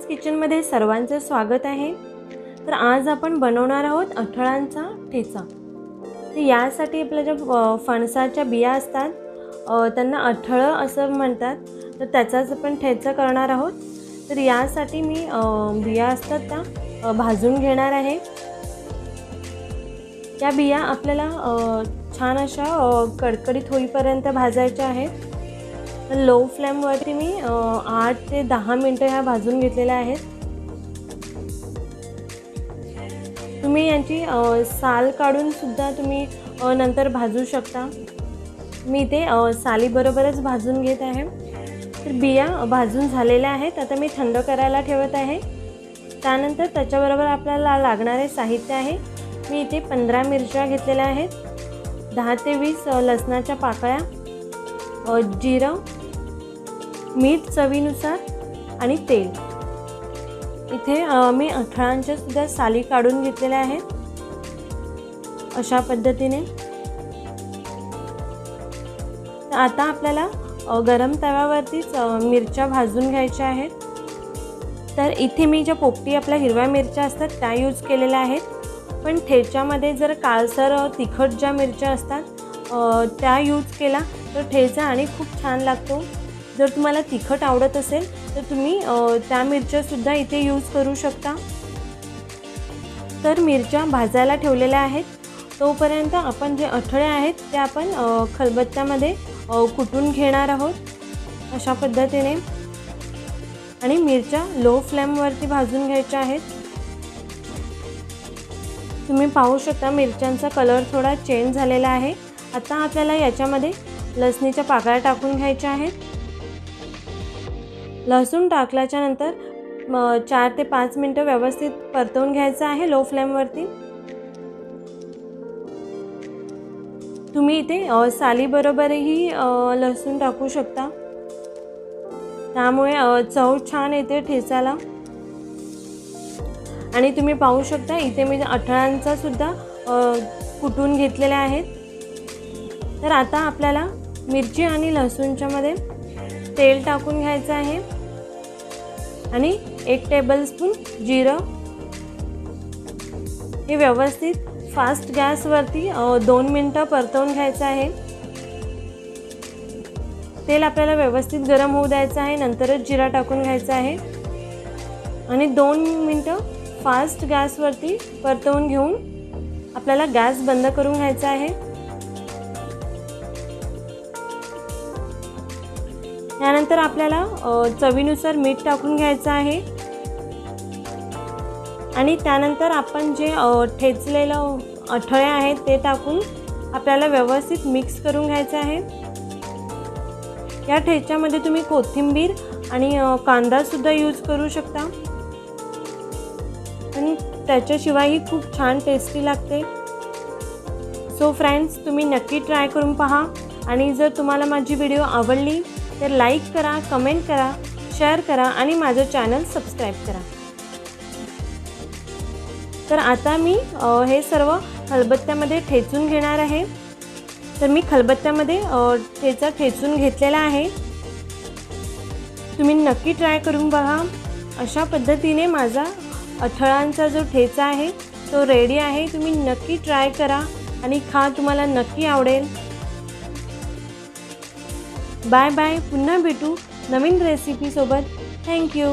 Friends किचनमध्ये सर्वांचं स्वागत आहे. तर आज आपण बनवणार आहोत अठळांचा ठेचा. तर यासाठी आपल्या ज्या फणसाच्या बिया असतात त्यांना अठळं असं म्हणतात. तर त्याचाच आपण ठेचा करणार आहोत. तर यासाठी मी बिया असतात त्या भाजून घेणार आहे. या बिया आपल्याला छान अशा कडकडीत होईपर्यंत भाजायच्या आहेत. लो फ्लेमवरती मी आठ ते दहा मिनटं ह्या भाजून घेतलेल्या आहेत. तुम्ही यांची साल काढून सुद्धा तुम्ही नंतर भाजू शकता. मी ते सालीबरोबरच भाजून घेत आहे. तर बिया भाजून झालेल्या आहेत. आता मी थंड करायला ठेवत आहे. त्यानंतर त्याच्याबरोबर आपल्याला लागणारे साहित्य आहे. मी इथे पंधरा मिरच्या घेतलेल्या आहेत. दहा ते वीस लसणाच्या पाकळ्या जिरं मीठ चवीनुसार आणि तेल. इथे मी अठरांच्या सुद्धा साली काढून घेतलेल्या आहेत. अशा पद्धतीने. आता आपल्याला गरम तव्यावरतीच मिरच्या भाजून घ्यायच्या आहेत. तर इथे मी ज्या पोपटी आपल्या हिरव्या मिरच्या असतात त्या यूज केलेल्या आहेत. पण ठेच्यामध्ये जर काळसर तिखट ज्या मिरच्या असतात त्या यूज केला तर ठेचा आणि खूप छान लागतो. जर तुम्हाला तिखट आवडत असेल तर तुम्ही त्या मिरच्यासुद्धा इथे यूज करू शकता. तर मिरच्या भाजायला ठेवलेल्या आहेत. तोपर्यंत आपण जे अठळे आहेत ते आपण खलबत्त्यामध्ये कुटून घेणार आहोत. अशा पद्धतीने. आणि मिरच्या लो फ्लेमवरती भाजून घ्यायच्या आहेत. तुम्ही पाहू शकता मिरच्यांचा कलर थोडा चेंज झालेला आहे. आता आपल्याला याच्यामध्ये लसणीच्या पाकळ्या टाकून घ्यायच्या आहेत. लसूण टाकल्याच्या नंतर म, चार ते पाच मिनटं व्यवस्थित परतवून घ्यायचं आहे लो फ्लेमवरती तुम्ही इथे सालीबरोबरही लसूण टाकू शकता. त्यामुळे चव छान येते ठेचाला आणि तुम्ही पाहू शकता इथे मी अठळांचा सुद्धा कुटून घेतलेल्या आहेत. तर आता आपल्याला मिरची आणि लसूणच्यामध्ये तेल टाकून घ्यायचं आहे. आणि एक टेबलस्पून जिरं. हे व्यवस्थित फास्ट गॅसवरती दोन मिनटं परतवून घ्यायचं आहे. तेल आपल्याला व्यवस्थित गरम होऊ द्यायचं आहे नंतरच जिरा टाकून घ्यायचा आहे. आणि दोन मिनटं फास्ट गॅसवरती परतवून घेऊन आपल्याला गॅस बंद करून घ्यायचा आहे. यानंतर आपल्याला चवीनुसार मीठ टाकून घ्यायचं आहे. आणि त्यानंतर आपण जे ठेचलेलं अठळे आहेत ते टाकून आपल्याला व्यवस्थित मिक्स करून घ्यायचं आहे. या ठेच्यामध्ये तुम्ही कोथिंबीर आणि कांदासुद्धा यूज करू शकता. आणि त्याच्याशिवायही खूप छान टेस्टी लागते. सो फ्रेंड्स तुम्ही नक्की ट्राय करून पहा. आणि जर तुम्हाला माझी व्हिडिओ आवडली तर लाईक करा कमेंट करा शेअर करा आणि माझं चॅनल सबस्क्राईब करा. तर आता मी हे सर्व खलबत्त्यामध्ये ठेचून घेणार आहे. तर मी खलबत्त्यामध्ये ठेचा ठेचून घेतलेला आहे. तुम्ही नक्की ट्राय करून बघा. अशा पद्धतीने माझा अठळांचा जो ठेचा आहे तो रेडी आहे. तुम्ही नक्की ट्राय करा आणि खा तुम्हाला नक्की आवडेल. बाय बाय पुन्हा भेटू नवीन रेसिपीसोबत थँक्यू